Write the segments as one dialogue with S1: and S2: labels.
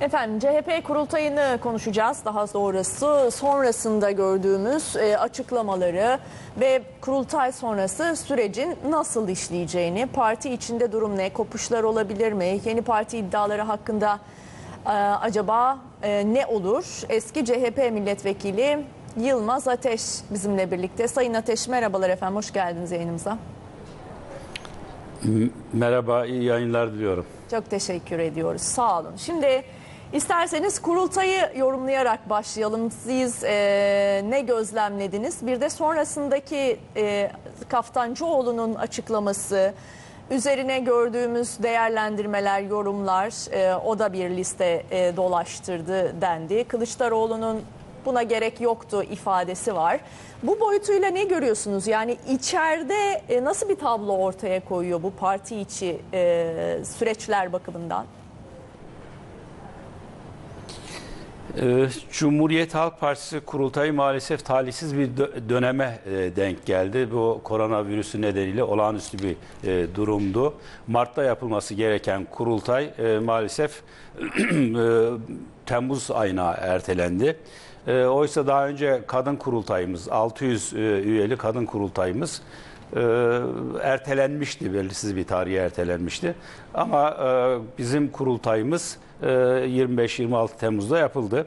S1: Efendim CHP kurultayını konuşacağız daha sonrası sonrasında gördüğümüz e, açıklamaları ve kurultay sonrası sürecin nasıl işleyeceğini, parti içinde durum ne, kopuşlar olabilir mi, yeni parti iddiaları hakkında e, acaba e, ne olur? Eski CHP milletvekili Yılmaz Ateş bizimle birlikte. Sayın Ateş merhabalar efendim, hoş geldiniz yayınımıza.
S2: Merhaba, iyi yayınlar diliyorum.
S1: Çok teşekkür ediyoruz. Sağ olun. Şimdi isterseniz kurultayı yorumlayarak başlayalım. Siz e, ne gözlemlediniz? Bir de sonrasındaki e, Kaftancıoğlu'nun açıklaması, üzerine gördüğümüz değerlendirmeler, yorumlar, e, o da bir liste e, dolaştırdı dendi. Kılıçdaroğlu'nun buna gerek yoktu ifadesi var. Bu boyutuyla ne görüyorsunuz? Yani içeride e, nasıl bir tablo ortaya koyuyor bu parti içi e, süreçler bakımından?
S2: Ee, Cumhuriyet Halk Partisi kurultayı maalesef talihsiz bir dö- döneme e, denk geldi. Bu koronavirüsü nedeniyle olağanüstü bir e, durumdu. Mart'ta yapılması gereken kurultay e, maalesef Temmuz ayına ertelendi. Oysa daha önce kadın kurultayımız, 600 e, üyeli kadın kurultayımız ertelenmişti, belirsiz bir tarihe ertelenmişti. Ama bizim kurultayımız 25-26 Temmuz'da yapıldı.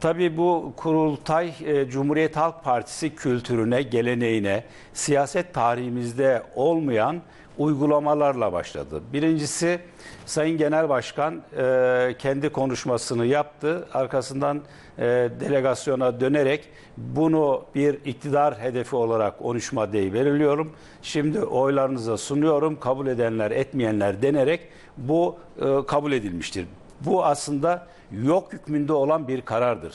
S2: Tabii bu kurultay e, Cumhuriyet Halk Partisi kültürüne, geleneğine, siyaset tarihimizde olmayan uygulamalarla başladı. Birincisi Sayın Genel Başkan e, kendi konuşmasını yaptı. Arkasından e, delegasyona dönerek bunu bir iktidar hedefi olarak 13 maddeyi belirliyorum. Şimdi oylarınıza sunuyorum. Kabul edenler, etmeyenler denerek bu e, kabul edilmiştir. Bu aslında yok hükmünde olan bir karardır.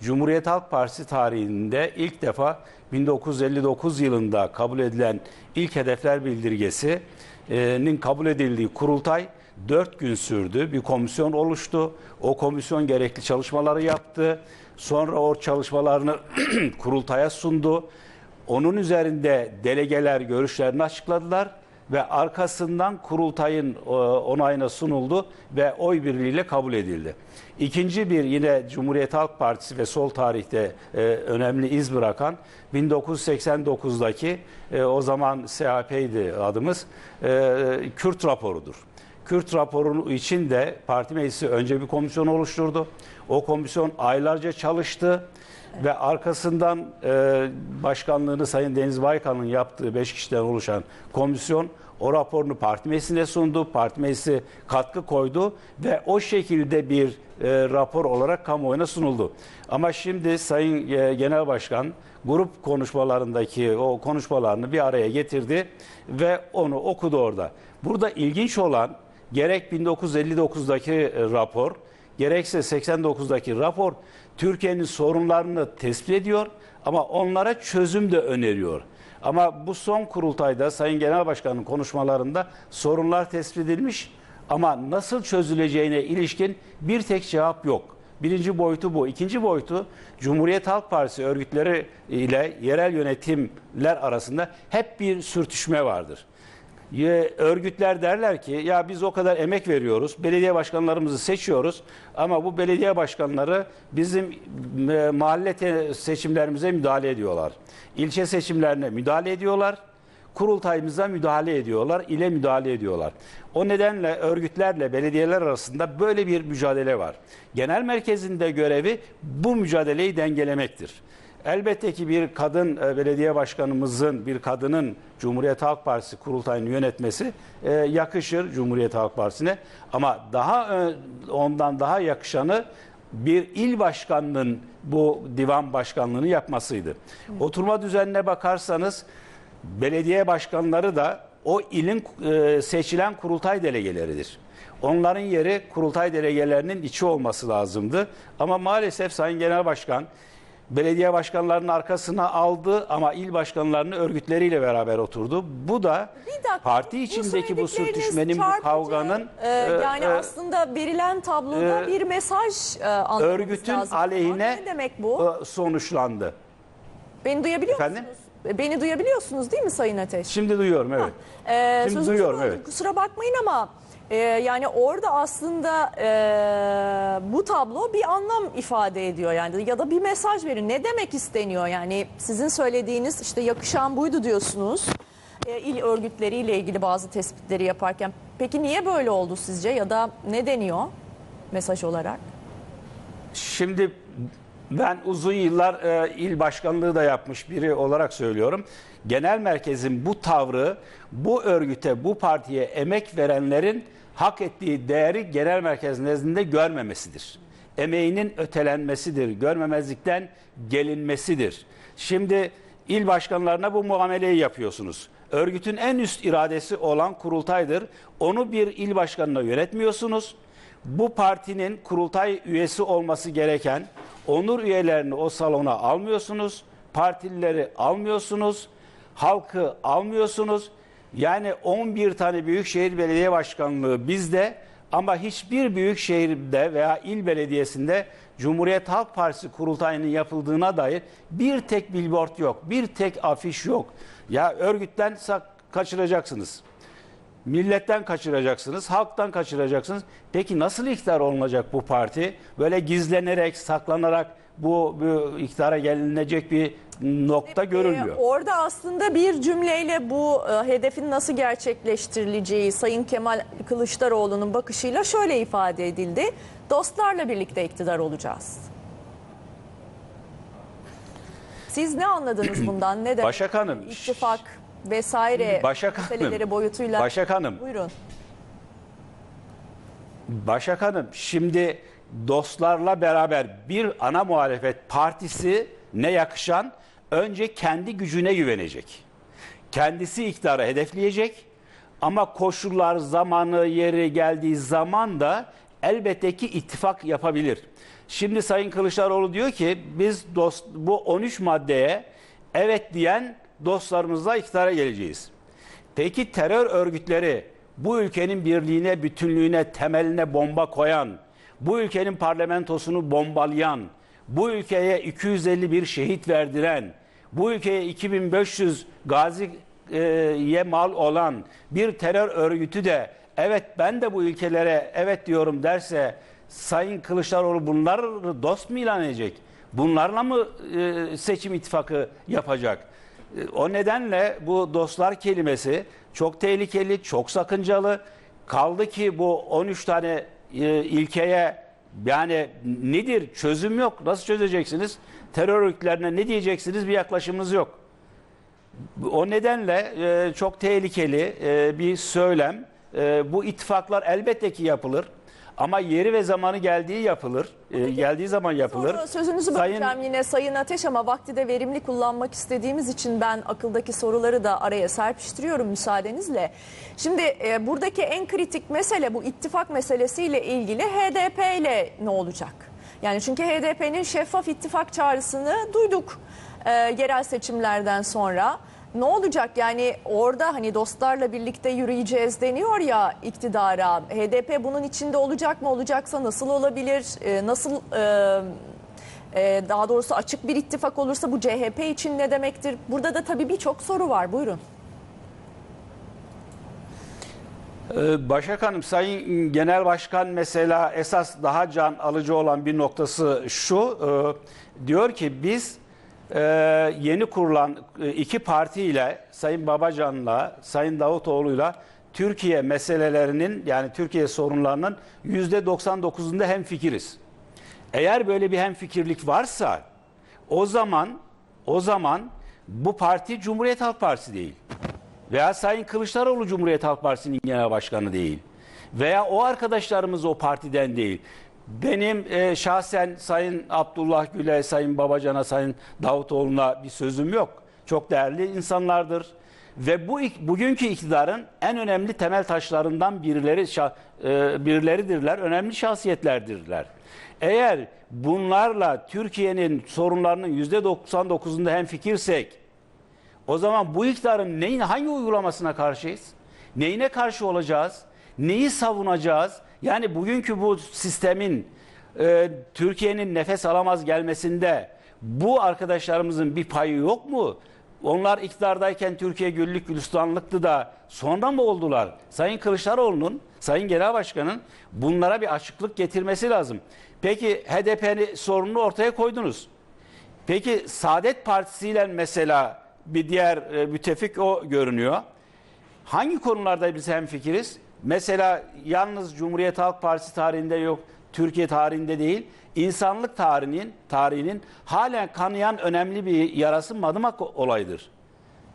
S2: Cumhuriyet Halk Partisi tarihinde ilk defa 1959 yılında kabul edilen ilk hedefler bildirgesinin kabul edildiği kurultay 4 gün sürdü. Bir komisyon oluştu. O komisyon gerekli çalışmaları yaptı. Sonra o çalışmalarını kurultaya sundu. Onun üzerinde delegeler görüşlerini açıkladılar ve arkasından kurultayın e, onayına sunuldu ve oy birliğiyle kabul edildi. İkinci bir yine Cumhuriyet Halk Partisi ve sol tarihte e, önemli iz bırakan 1989'daki e, o zaman CHP'ydi adımız Kürt raporudur. Kürt raporunu için de parti meclisi önce bir komisyon oluşturdu. O komisyon aylarca çalıştı ve arkasından e, başkanlığını Sayın Deniz Baykal'ın yaptığı 5 kişiden oluşan komisyon o raporunu parti meclisine sundu. Parti meclisi katkı koydu ve o şekilde bir e, rapor olarak kamuoyuna sunuldu. Ama şimdi Sayın e, Genel Başkan grup konuşmalarındaki o konuşmalarını bir araya getirdi ve onu okudu orada. Burada ilginç olan gerek 1959'daki e, rapor gerekse 89'daki rapor Türkiye'nin sorunlarını tespit ediyor ama onlara çözüm de öneriyor. Ama bu son kurultayda Sayın Genel Başkan'ın konuşmalarında sorunlar tespit edilmiş ama nasıl çözüleceğine ilişkin bir tek cevap yok. Birinci boyutu bu. İkinci boyutu Cumhuriyet Halk Partisi örgütleri ile yerel yönetimler arasında hep bir sürtüşme vardır. Örgütler derler ki ya biz o kadar emek veriyoruz, belediye başkanlarımızı seçiyoruz ama bu belediye başkanları bizim e, mahalle seçimlerimize müdahale ediyorlar. İlçe seçimlerine müdahale ediyorlar, kurultayımıza müdahale ediyorlar, ile müdahale ediyorlar. O nedenle örgütlerle belediyeler arasında böyle bir mücadele var. Genel merkezinde görevi bu mücadeleyi dengelemektir. Elbette ki bir kadın e, belediye başkanımızın, bir kadının Cumhuriyet Halk Partisi kurultayını yönetmesi e, yakışır Cumhuriyet Halk Partisi'ne. Ama daha ondan daha yakışanı bir il başkanının bu divan başkanlığını yapmasıydı. Oturma düzenine bakarsanız belediye başkanları da o ilin e, seçilen kurultay delegeleridir. Onların yeri kurultay delegelerinin içi olması lazımdı. Ama maalesef Sayın Genel Başkan belediye başkanlarının arkasına aldı ama il başkanlarını örgütleriyle beraber oturdu. Bu da
S1: dakika,
S2: parti
S1: bu
S2: içindeki bu
S1: söyledikleriniz
S2: sürtüşmenin, bu kavganın
S1: Ee, yani
S2: e,
S1: aslında verilen tabloda
S2: e,
S1: bir mesaj e, anlamamız
S2: örgütün
S1: lazım.
S2: aleyhine
S1: Ne demek bu?
S2: e, sonuçlandı.
S1: Beni duyabiliyor
S2: Efendim?
S1: musunuz? Beni duyabiliyorsunuz değil mi Sayın Ateş?
S2: Şimdi duyuyorum evet.
S1: Ee,
S2: Şimdi
S1: sözünüzü
S2: duyuyorum, evet.
S1: Kusura bakmayın ama Ee, yani orada aslında e, bu tablo bir anlam ifade ediyor yani ya da bir mesaj veriyor. Ne demek isteniyor yani sizin söylediğiniz işte yakışan buydu diyorsunuz. E, il örgütleriyle ilgili bazı tespitleri yaparken. Peki niye böyle oldu sizce ya da ne deniyor mesaj olarak?
S2: Şimdi ben uzun yıllar e, il başkanlığı da yapmış biri olarak söylüyorum. Genel merkezin bu tavrı bu örgüte, bu partiye emek verenlerin hak ettiği değeri genel merkez nezdinde görmemesidir. Emeğinin ötelenmesidir, görmemezlikten gelinmesidir. Şimdi il başkanlarına bu muameleyi yapıyorsunuz. Örgütün en üst iradesi olan kurultaydır. Onu bir il başkanına yönetmiyorsunuz bu partinin kurultay üyesi olması gereken onur üyelerini o salona almıyorsunuz. Partilileri almıyorsunuz. Halkı almıyorsunuz. Yani 11 tane büyükşehir belediye başkanlığı bizde ama hiçbir büyük şehirde veya il belediyesinde Cumhuriyet Halk Partisi kurultayının yapıldığına dair bir tek billboard yok. Bir tek afiş yok. Ya örgütten kaçıracaksınız. Milletten kaçıracaksınız, halktan kaçıracaksınız. Peki nasıl iktidar olunacak bu parti? Böyle gizlenerek, saklanarak bu, bu iktidara gelinecek bir nokta görülmüyor.
S1: Ee, orada aslında bir cümleyle bu e, hedefin nasıl gerçekleştirileceği Sayın Kemal Kılıçdaroğlu'nun bakışıyla şöyle ifade edildi. Dostlarla birlikte iktidar olacağız. Siz ne anladınız bundan? Ne demek?
S2: Başak Hanım,
S1: İttifak vesaire
S2: Başak Hanım,
S1: meseleleri boyutuyla.
S2: Başak Hanım,
S1: Buyurun.
S2: Başak Hanım şimdi dostlarla beraber bir ana muhalefet partisi ne yakışan önce kendi gücüne güvenecek. Kendisi iktidara hedefleyecek ama koşullar zamanı yeri geldiği zaman da elbette ki ittifak yapabilir. Şimdi Sayın Kılıçdaroğlu diyor ki biz dost, bu 13 maddeye evet diyen dostlarımızla iktidara geleceğiz. Peki terör örgütleri bu ülkenin birliğine, bütünlüğüne, temeline bomba koyan, bu ülkenin parlamentosunu bombalayan, bu ülkeye 251 şehit verdiren, bu ülkeye 2500 gaziye mal olan bir terör örgütü de evet ben de bu ülkelere evet diyorum derse Sayın Kılıçdaroğlu bunları dost mu ilan edecek? Bunlarla mı e, seçim ittifakı yapacak? E, O nedenle bu dostlar kelimesi çok tehlikeli, çok sakıncalı. Kaldı ki bu 13 tane e, ilkeye yani nedir? Çözüm yok. Nasıl çözeceksiniz? Terör örgütlerine ne diyeceksiniz? Bir yaklaşımınız yok. O nedenle e, çok tehlikeli bir söylem. Bu ittifaklar elbette ki yapılır. Ama yeri ve zamanı geldiği yapılır. E, geldiği zaman yapılır.
S1: Sonra sözünüzü
S2: Sayın-
S1: böleceğim yine Sayın Ateş ama vakti de verimli kullanmak istediğimiz için ben akıldaki soruları da araya serpiştiriyorum müsaadenizle. Şimdi e, buradaki en kritik mesele bu ittifak meselesiyle ilgili HDP ile ne olacak? Yani çünkü HDP'nin şeffaf ittifak çağrısını duyduk e, yerel seçimlerden sonra. Ne olacak yani orada hani dostlarla birlikte yürüyeceğiz deniyor ya iktidara. HDP bunun içinde olacak mı olacaksa nasıl olabilir? E, nasıl e, e, daha doğrusu açık bir ittifak olursa bu CHP için ne demektir? Burada da tabii birçok soru var. Buyurun.
S2: Ee, Başak Hanım, Sayın Genel Başkan mesela esas daha can alıcı olan bir noktası şu. e, diyor ki biz e, yeni kurulan e, iki partiyle Sayın Babacan'la Sayın Davutoğlu'yla Türkiye meselelerinin yani Türkiye sorunlarının %99'unda hemfikiriz. Eğer böyle bir hemfikirlik varsa o zaman o zaman bu parti Cumhuriyet Halk Partisi değil. Veya Sayın Kılıçdaroğlu Cumhuriyet Halk Partisi'nin genel başkanı değil. Veya o arkadaşlarımız o partiden değil. Benim e, şahsen Sayın Abdullah Gül'e, Sayın Babacan'a, Sayın Davutoğlu'na bir sözüm yok. Çok değerli insanlardır. Ve bu bugünkü iktidarın en önemli temel taşlarından birileri şa- e, birileridirler, önemli şahsiyetlerdirler. Eğer bunlarla Türkiye'nin sorunlarının %99'unda hemfikirsek, o zaman bu iktidarın neyin, hangi uygulamasına karşıyız? Neyine karşı olacağız? Neyi savunacağız? Yani bugünkü bu sistemin e, Türkiye'nin nefes alamaz gelmesinde bu arkadaşlarımızın bir payı yok mu? onlar iktidardayken Türkiye güllük gülistanlıktı da sonra mı oldular? Sayın Kılıçdaroğlu'nun, Sayın Genel Başkan'ın bunlara bir açıklık getirmesi lazım. Peki HDP'nin sorununu ortaya koydunuz. Peki Saadet Partisi ile mesela bir diğer e, müttefik o görünüyor. Hangi konularda biz hemfikiriz? Mesela yalnız Cumhuriyet Halk Partisi tarihinde yok, Türkiye tarihinde değil, insanlık tarihinin tarihinin halen kanayan önemli bir yarası Madımak olayıdır.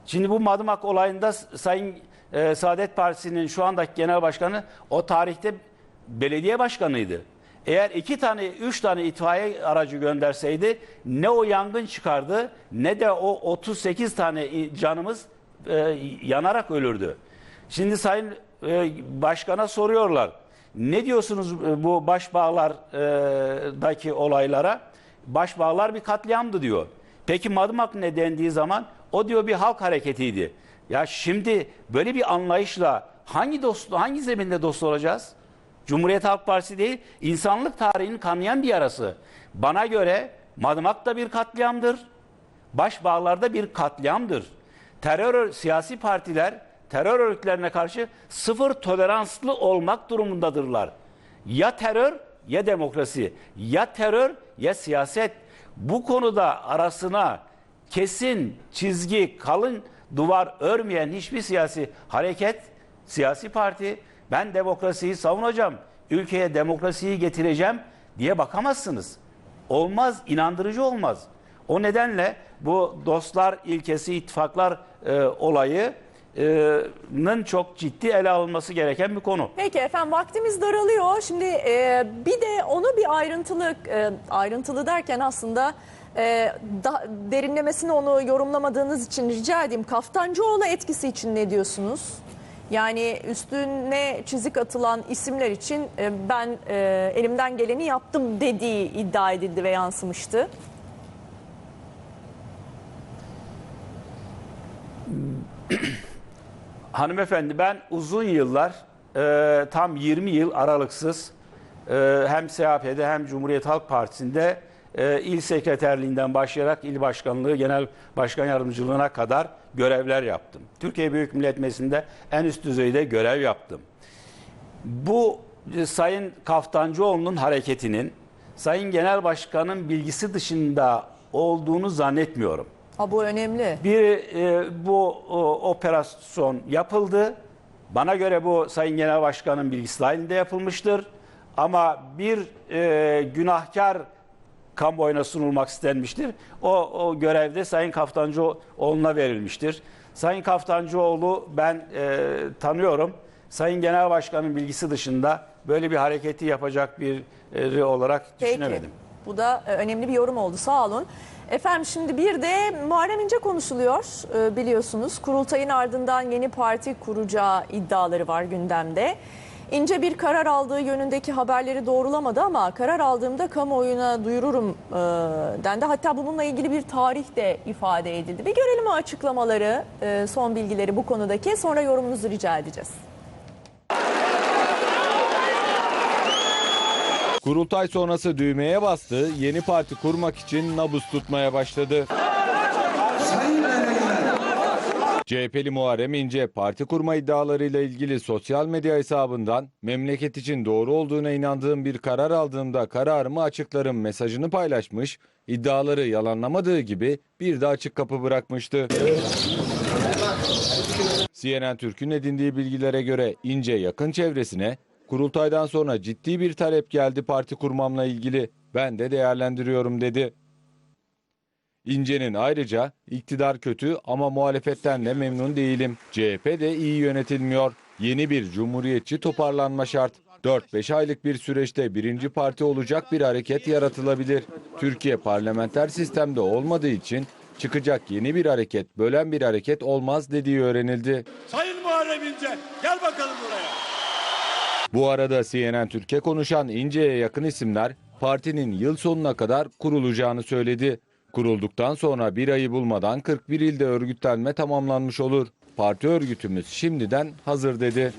S2: Şimdi bu Madımak olayında Sayın e, Saadet Partisi'nin şu andaki genel başkanı o tarihte belediye başkanıydı. Eğer iki tane, üç tane itfaiye aracı gönderseydi ne o yangın çıkardı ne de o 38 tane canımız e, yanarak ölürdü. Şimdi Sayın e, Başkan'a soruyorlar. Ne diyorsunuz e, bu başbağlardaki olaylara? Başbağlar bir katliamdı diyor. Peki Madımak ne dendiği zaman o diyor bir halk hareketiydi. Ya şimdi böyle bir anlayışla hangi dost hangi zeminde dost olacağız? Cumhuriyet Halk Partisi değil, insanlık tarihinin kanayan bir yarası. Bana göre Madımak da bir katliamdır. Başbağlarda bir katliamdır. Terör siyasi partiler terör örgütlerine karşı sıfır toleranslı olmak durumundadırlar. Ya terör ya demokrasi, ya terör ya siyaset. Bu konuda arasına kesin çizgi, kalın duvar örmeyen hiçbir siyasi hareket, siyasi parti ben demokrasiyi savunacağım, ülkeye demokrasiyi getireceğim diye bakamazsınız. Olmaz, inandırıcı olmaz. O nedenle bu dostlar ilkesi, ittifaklar e, olayının çok ciddi ele alınması gereken bir konu.
S1: Peki efendim vaktimiz daralıyor. Şimdi e, bir de onu bir ayrıntılı e, ayrıntılı derken aslında e, da, derinlemesine onu yorumlamadığınız için rica edeyim. Kaftancıoğlu etkisi için ne diyorsunuz? Yani üstüne çizik atılan isimler için e, ben e, elimden geleni yaptım dediği iddia edildi ve yansımıştı.
S2: Hanımefendi ben uzun yıllar e, tam 20 yıl aralıksız e, hem CHP'de hem Cumhuriyet Halk Partisi'nde e, il sekreterliğinden başlayarak il başkanlığı, genel başkan yardımcılığına kadar görevler yaptım. Türkiye Büyük Millet Meclisi'nde en üst düzeyde görev yaptım. Bu e, Sayın Kaftancıoğlu'nun hareketinin Sayın Genel Başkan'ın bilgisi dışında olduğunu zannetmiyorum.
S1: Ha bu önemli.
S2: Bir e, bu o, operasyon yapıldı. Bana göre bu Sayın Genel Başkan'ın bilgisi dahilinde yapılmıştır. Ama bir e, günahkar kamuoyuna sunulmak istenmiştir. O, o görevde Sayın Kaftancıoğlu'na verilmiştir. Sayın Kaftancıoğlu ben e, tanıyorum. Sayın Genel Başkan'ın bilgisi dışında böyle bir hareketi yapacak biri olarak
S1: Peki.
S2: düşünemedim.
S1: Bu da e, önemli bir yorum oldu. Sağ olun. Efendim şimdi bir de Muharrem İnce konuşuluyor e, biliyorsunuz. Kurultayın ardından yeni parti kuracağı iddiaları var gündemde. İnce bir karar aldığı yönündeki haberleri doğrulamadı ama karar aldığımda kamuoyuna duyururum e, dendi. Hatta bununla ilgili bir tarih de ifade edildi. Bir görelim o açıklamaları, e, son bilgileri bu konudaki. Sonra yorumunuzu rica edeceğiz.
S3: Kurultay sonrası düğmeye bastı, yeni parti kurmak için nabız tutmaya başladı. CHP'li Muharrem İnce parti kurma iddialarıyla ilgili sosyal medya hesabından memleket için doğru olduğuna inandığım bir karar aldığımda kararımı açıklarım mesajını paylaşmış, iddiaları yalanlamadığı gibi bir de açık kapı bırakmıştı. CNN Türk'ün edindiği bilgilere göre İnce yakın çevresine kurultaydan sonra ciddi bir talep geldi parti kurmamla ilgili ben de değerlendiriyorum dedi. İnce'nin ayrıca iktidar kötü ama muhalefetten de memnun değilim. CHP de iyi yönetilmiyor. Yeni bir cumhuriyetçi toparlanma şart. 4-5 aylık bir süreçte birinci parti olacak bir hareket yaratılabilir. Türkiye parlamenter sistemde olmadığı için çıkacak yeni bir hareket, bölen bir hareket olmaz dediği öğrenildi.
S4: Sayın Muharrem İnce gel bakalım buraya.
S3: Bu arada CNN Türkiye konuşan İnce'ye yakın isimler partinin yıl sonuna kadar kurulacağını söyledi. Kurulduktan sonra bir ayı bulmadan 41 ilde örgütlenme tamamlanmış olur. Parti örgütümüz şimdiden hazır dedi.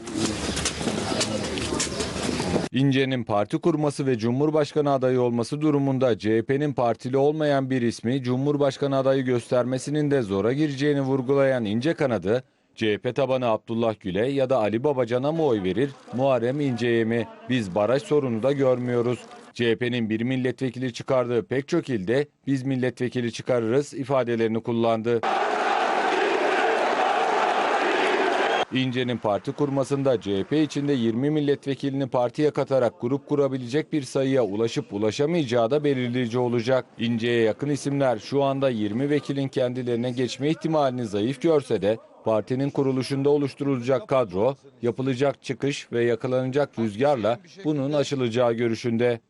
S3: İnce'nin parti kurması ve Cumhurbaşkanı adayı olması durumunda CHP'nin partili olmayan bir ismi Cumhurbaşkanı adayı göstermesinin de zora gireceğini vurgulayan İnce kanadı, CHP tabanı Abdullah Gül'e ya da Ali Babacan'a mı oy verir, Muharrem İnce'ye mi? Biz baraj sorunu da görmüyoruz. CHP'nin bir milletvekili çıkardığı pek çok ilde biz milletvekili çıkarırız ifadelerini kullandı. İnce'nin parti kurmasında CHP içinde 20 milletvekilini partiye katarak grup kurabilecek bir sayıya ulaşıp ulaşamayacağı da belirleyici olacak. İnce'ye yakın isimler şu anda 20 vekilin kendilerine geçme ihtimalini zayıf görse de partinin kuruluşunda oluşturulacak kadro, yapılacak çıkış ve yakalanacak rüzgarla bunun aşılacağı görüşünde.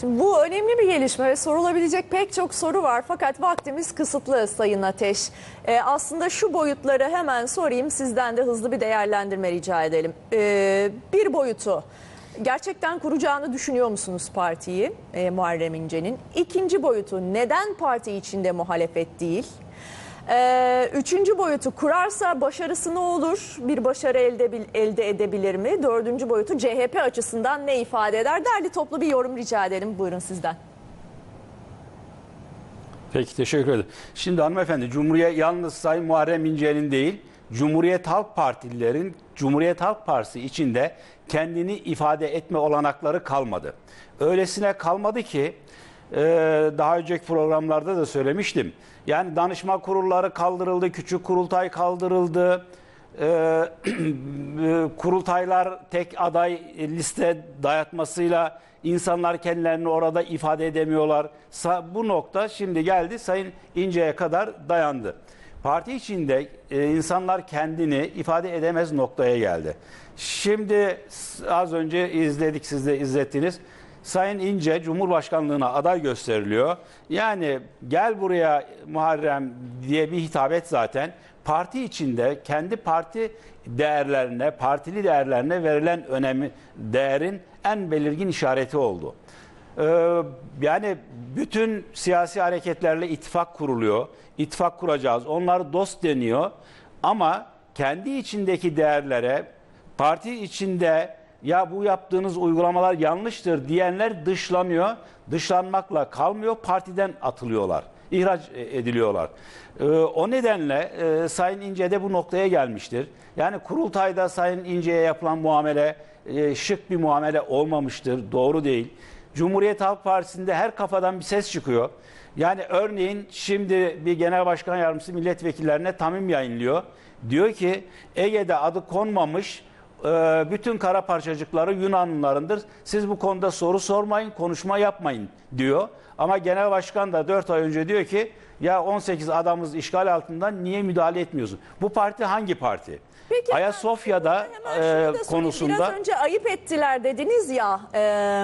S1: Şimdi bu önemli bir gelişme ve sorulabilecek pek çok soru var fakat vaktimiz kısıtlı Sayın Ateş. Ee, aslında şu boyutları hemen sorayım sizden de hızlı bir değerlendirme rica edelim. Ee, bir boyutu gerçekten kuracağını düşünüyor musunuz partiyi e, Muharrem İnce'nin? İkinci boyutu neden parti içinde muhalefet değil? Ee, üçüncü boyutu kurarsa başarısı ne olur? Bir başarı elde, elde edebilir mi? Dördüncü boyutu CHP açısından ne ifade eder? Derli toplu bir yorum rica edelim. Buyurun sizden.
S2: Peki teşekkür ederim. Şimdi hanımefendi Cumhuriyet yalnız Sayın Muharrem İnce'nin değil Cumhuriyet Halk Partililerin Cumhuriyet Halk Partisi içinde kendini ifade etme olanakları kalmadı. Öylesine kalmadı ki e, daha önceki programlarda da söylemiştim. Yani danışma kurulları kaldırıldı, küçük kurultay kaldırıldı. E, kurultaylar tek aday liste dayatmasıyla insanlar kendilerini orada ifade edemiyorlar. Bu nokta şimdi geldi Sayın İnce'ye kadar dayandı. Parti içinde e, insanlar kendini ifade edemez noktaya geldi. Şimdi az önce izledik siz de izlettiniz. Sayın İnce Cumhurbaşkanlığına aday gösteriliyor. Yani gel buraya Muharrem diye bir hitabet zaten parti içinde kendi parti değerlerine, partili değerlerine verilen önemi, değerin en belirgin işareti oldu. Ee, yani bütün siyasi hareketlerle ittifak kuruluyor. İttifak kuracağız. Onlar dost deniyor. Ama kendi içindeki değerlere, parti içinde ya bu yaptığınız uygulamalar yanlıştır diyenler dışlanıyor. Dışlanmakla kalmıyor, partiden atılıyorlar. ihraç ediliyorlar. Ee, o nedenle e, Sayın İnce de bu noktaya gelmiştir. Yani kurultayda Sayın İnce'ye yapılan muamele e, şık bir muamele olmamıştır. Doğru değil. Cumhuriyet Halk Partisi'nde her kafadan bir ses çıkıyor. Yani örneğin şimdi bir genel başkan yardımcısı milletvekillerine tamim yayınlıyor. Diyor ki Ege'de adı konmamış e, bütün kara parçacıkları Yunanlılarındır. Siz bu konuda soru sormayın, konuşma yapmayın diyor. Ama genel başkan da 4 ay önce diyor ki ya 18 adamız işgal altından niye müdahale etmiyorsun? Bu parti hangi parti?
S1: Peki,
S2: Ayasofya'da e, konusunda
S1: Biraz önce ayıp ettiler dediniz ya e,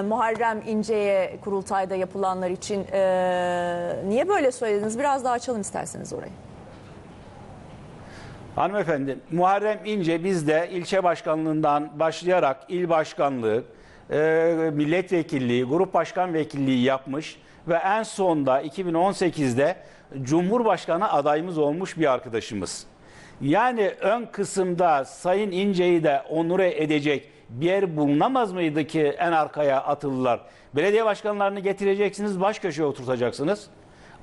S1: Muharrem İnce'ye kurultayda yapılanlar için. E, niye böyle söylediniz? Biraz daha açalım isterseniz orayı.
S2: Hanımefendi, Muharrem İnce bizde ilçe başkanlığından başlayarak il başkanlığı, e, milletvekilliği, grup başkan vekilliği yapmış ve en sonda 2018'de Cumhurbaşkanı adayımız olmuş bir arkadaşımız. Yani ön kısımda Sayın İnce'yi de onure edecek bir yer bulunamaz mıydı ki en arkaya atıldılar? Belediye başkanlarını getireceksiniz, baş köşeye oturtacaksınız.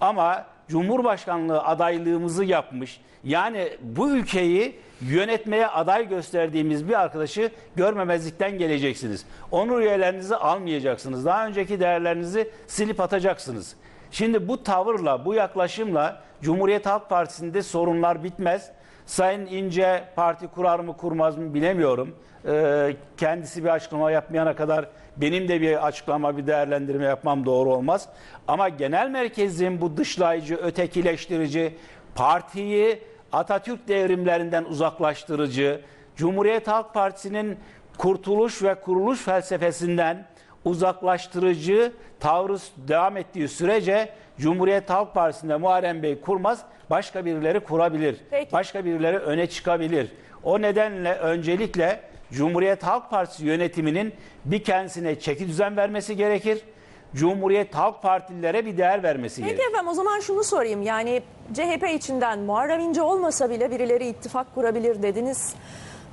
S2: Ama Cumhurbaşkanlığı adaylığımızı yapmış. Yani bu ülkeyi yönetmeye aday gösterdiğimiz bir arkadaşı görmemezlikten geleceksiniz. Onur üyelerinizi almayacaksınız. Daha önceki değerlerinizi silip atacaksınız. Şimdi bu tavırla, bu yaklaşımla Cumhuriyet Halk Partisi'nde sorunlar bitmez. Sayın İnce parti kurar mı kurmaz mı bilemiyorum. Ee, kendisi bir açıklama yapmayana kadar benim de bir açıklama, bir değerlendirme yapmam doğru olmaz. Ama genel merkezin bu dışlayıcı, ötekileştirici, partiyi Atatürk devrimlerinden uzaklaştırıcı, Cumhuriyet Halk Partisi'nin kurtuluş ve kuruluş felsefesinden uzaklaştırıcı tavrı devam ettiği sürece Cumhuriyet Halk Partisi'nde Muharrem Bey kurmaz, başka birileri kurabilir.
S1: Peki.
S2: Başka birileri öne çıkabilir. O nedenle öncelikle Cumhuriyet Halk Partisi yönetiminin bir kendisine çeki düzen vermesi gerekir. Cumhuriyet Halk Partililere bir değer vermesi
S1: Peki
S2: gerekir.
S1: efendim o zaman şunu sorayım. Yani CHP içinden Muharrem İnce olmasa bile birileri ittifak kurabilir dediniz.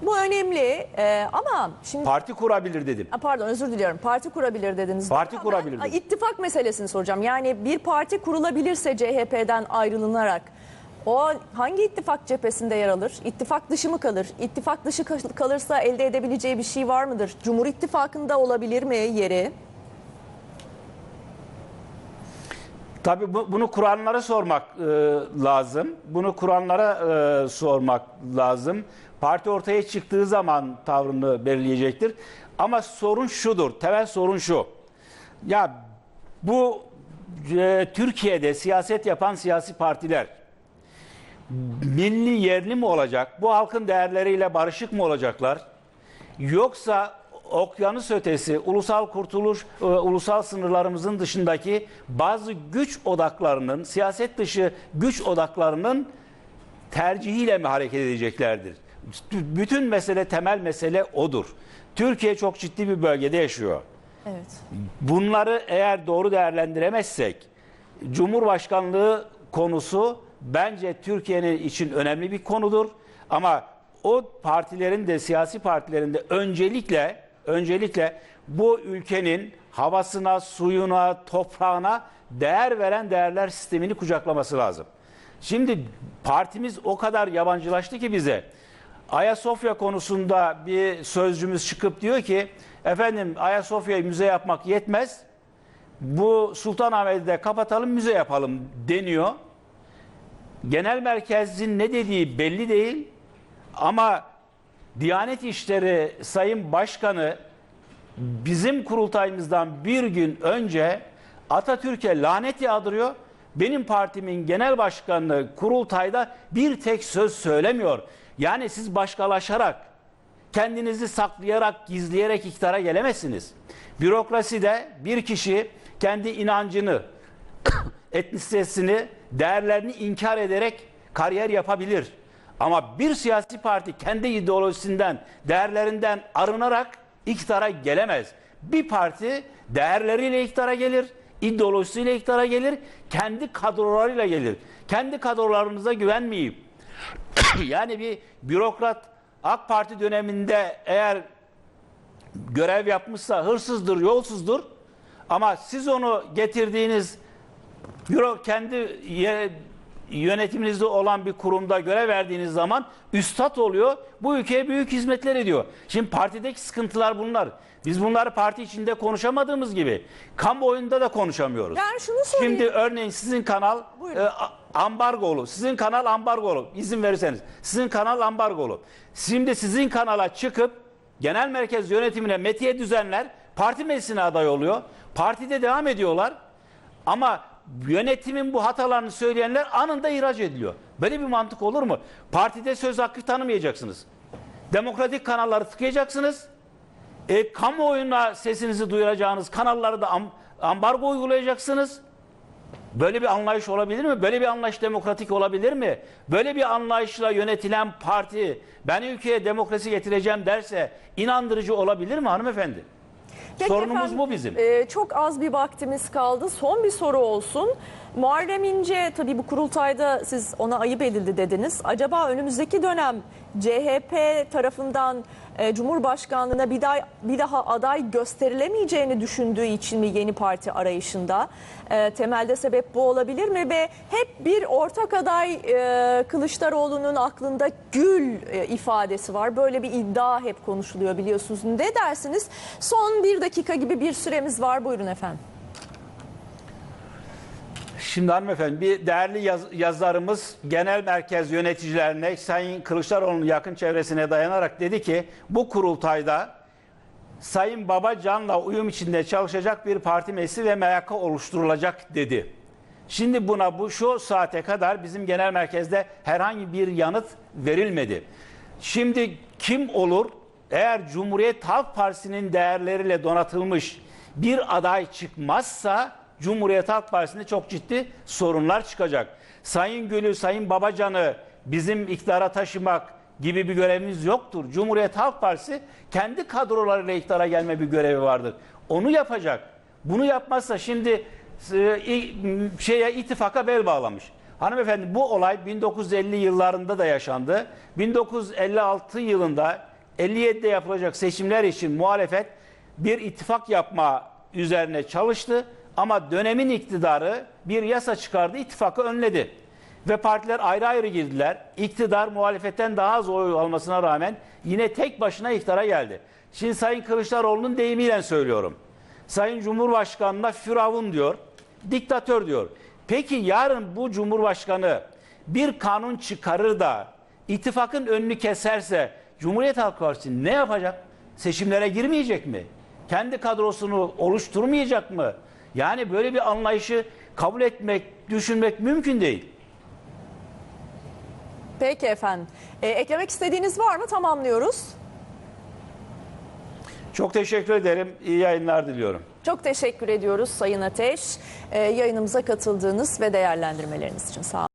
S1: Bu önemli Ee, ama şimdi
S2: Parti kurabilir dedim.
S1: Ha, Pardon özür diliyorum. Parti kurabilir dediniz.
S2: Parti
S1: Ama
S2: kurabilir
S1: ben
S2: dedim.
S1: ittifak meselesini soracağım. Yani bir parti kurulabilirse CHP'den ayrılınarak o hangi ittifak cephesinde yer alır? İttifak dışı mı kalır? İttifak dışı kal- kalırsa elde edebileceği bir şey var mıdır? Cumhur İttifakı'nda olabilir mi yeri?
S2: Tabii bu- bunu Kur'anlara sormak e, lazım. Bunu Kur'anlara e, sormak lazım. Parti ortaya çıktığı zaman tavrını belirleyecektir. Ama sorun şudur, temel sorun şu. Ya bu e, Türkiye'de siyaset yapan siyasi partiler milli yerli mi olacak? Bu halkın değerleriyle barışık mı olacaklar? Yoksa okyanus ötesi ulusal kurtuluş, e, ulusal sınırlarımızın dışındaki bazı güç odaklarının, siyaset dışı güç odaklarının tercihiyle mi hareket edeceklerdir? Bütün mesele, temel mesele odur. Türkiye çok ciddi bir bölgede yaşıyor.
S1: Evet.
S2: Bunları eğer doğru değerlendiremezsek Cumhurbaşkanlığı konusu bence Türkiye'nin için önemli bir konudur. Ama o partilerin de siyasi partilerin de öncelikle öncelikle bu ülkenin havasına, suyuna, toprağına değer veren değerler sistemini kucaklaması lazım. Şimdi partimiz o kadar yabancılaştı ki bize. Ayasofya konusunda bir sözcümüz çıkıp diyor ki efendim Ayasofya'yı müze yapmak yetmez. Bu Sultanahmet'i de kapatalım müze yapalım deniyor. Genel merkezin ne dediği belli değil ama Diyanet İşleri Sayın Başkanı bizim kurultayımızdan bir gün önce Atatürk'e lanet yağdırıyor. Benim partimin genel başkanı kurultayda bir tek söz söylemiyor. Yani siz başkalaşarak, kendinizi saklayarak, gizleyerek iktidara gelemezsiniz. Bürokraside bir kişi kendi inancını, etnisitesini, değerlerini inkar ederek kariyer yapabilir. Ama bir siyasi parti kendi ideolojisinden, değerlerinden arınarak iktidara gelemez. Bir parti değerleriyle iktidara gelir, ideolojisiyle iktidara gelir, kendi kadrolarıyla gelir. Kendi kadrolarınıza güvenmeyip yani bir bürokrat AK Parti döneminde eğer görev yapmışsa hırsızdır, yolsuzdur. Ama siz onu getirdiğiniz büro kendi yönetiminizde olan bir kurumda görev verdiğiniz zaman üstad oluyor. Bu ülkeye büyük hizmetler ediyor. Şimdi partideki sıkıntılar bunlar. Biz bunları parti içinde konuşamadığımız gibi kamuoyunda da konuşamıyoruz.
S1: Ben şunu sorayım.
S2: Şimdi örneğin sizin kanal
S1: Buyurun.
S2: e, ambargolu. Sizin kanal ambargolu. İzin verirseniz. Sizin kanal ambargolu. Şimdi sizin kanala çıkıp genel merkez yönetimine metiye düzenler parti meclisine aday oluyor. Partide devam ediyorlar. Ama yönetimin bu hatalarını söyleyenler anında ihraç ediliyor. Böyle bir mantık olur mu? Partide söz hakkı tanımayacaksınız. Demokratik kanalları tıkayacaksınız. E, kamuoyuna sesinizi duyuracağınız kanalları da am- ambargo uygulayacaksınız. Böyle bir anlayış olabilir mi? Böyle bir anlayış demokratik olabilir mi? Böyle bir anlayışla yönetilen parti ben ülkeye demokrasi getireceğim derse inandırıcı olabilir mi hanımefendi?
S1: Peki
S2: Sorunumuz
S1: efendim,
S2: bu bizim.
S1: e, çok az bir vaktimiz kaldı. Son bir soru olsun. Muharrem İnce tabii bu kurultayda siz ona ayıp edildi dediniz. Acaba önümüzdeki dönem CHP tarafından e, Cumhurbaşkanlığına bir daha, bir daha aday gösterilemeyeceğini düşündüğü için mi yeni parti arayışında? E, temelde sebep bu olabilir mi? Ve hep bir ortak aday e, Kılıçdaroğlu'nun aklında gül e, ifadesi var. Böyle bir iddia hep konuşuluyor biliyorsunuz. Ne dersiniz? Son bir dakika gibi bir süremiz var. Buyurun efendim.
S2: Şimdi hanımefendi bir değerli yaz- yazarımız genel merkez yöneticilerine Sayın Kılıçdaroğlu'nun yakın çevresine dayanarak dedi ki bu kurultayda Sayın Babacan'la uyum içinde çalışacak bir parti meclisi ve MYK oluşturulacak dedi. Şimdi buna bu şu saate kadar bizim genel merkezde herhangi bir yanıt verilmedi. Şimdi kim olur? Eğer Cumhuriyet Halk Partisi'nin değerleriyle donatılmış bir aday çıkmazsa Cumhuriyet Halk Partisi'nde çok ciddi sorunlar çıkacak. Sayın Gül'ü, Sayın Babacan'ı bizim iktidara taşımak gibi bir görevimiz yoktur. Cumhuriyet Halk Partisi kendi kadrolarıyla iktidara gelme bir görevi vardır. Onu yapacak. Bunu yapmazsa şimdi e, şeye ittifaka bel bağlamış. Hanımefendi bu olay 1950 yıllarında da yaşandı. 1956 yılında 57'de yapılacak seçimler için muhalefet bir ittifak yapma üzerine çalıştı ama dönemin iktidarı bir yasa çıkardı, ittifakı önledi. Ve partiler ayrı ayrı girdiler. İktidar muhalefetten daha az oy almasına rağmen yine tek başına iktidara geldi. Şimdi Sayın Kılıçdaroğlu'nun deyimiyle söylüyorum. Sayın Cumhurbaşkanı'na firavun diyor, diktatör diyor. Peki yarın bu Cumhurbaşkanı bir kanun çıkarır da ittifakın önünü keserse Cumhuriyet Halk Partisi ne yapacak? Seçimlere girmeyecek mi? Kendi kadrosunu oluşturmayacak mı? Yani böyle bir anlayışı kabul etmek, düşünmek mümkün değil.
S1: Peki efendim. E, eklemek istediğiniz var mı? Tamamlıyoruz.
S2: Çok teşekkür ederim. İyi yayınlar diliyorum.
S1: Çok teşekkür ediyoruz Sayın Ateş. E, yayınımıza katıldığınız ve değerlendirmeleriniz için sağ olun.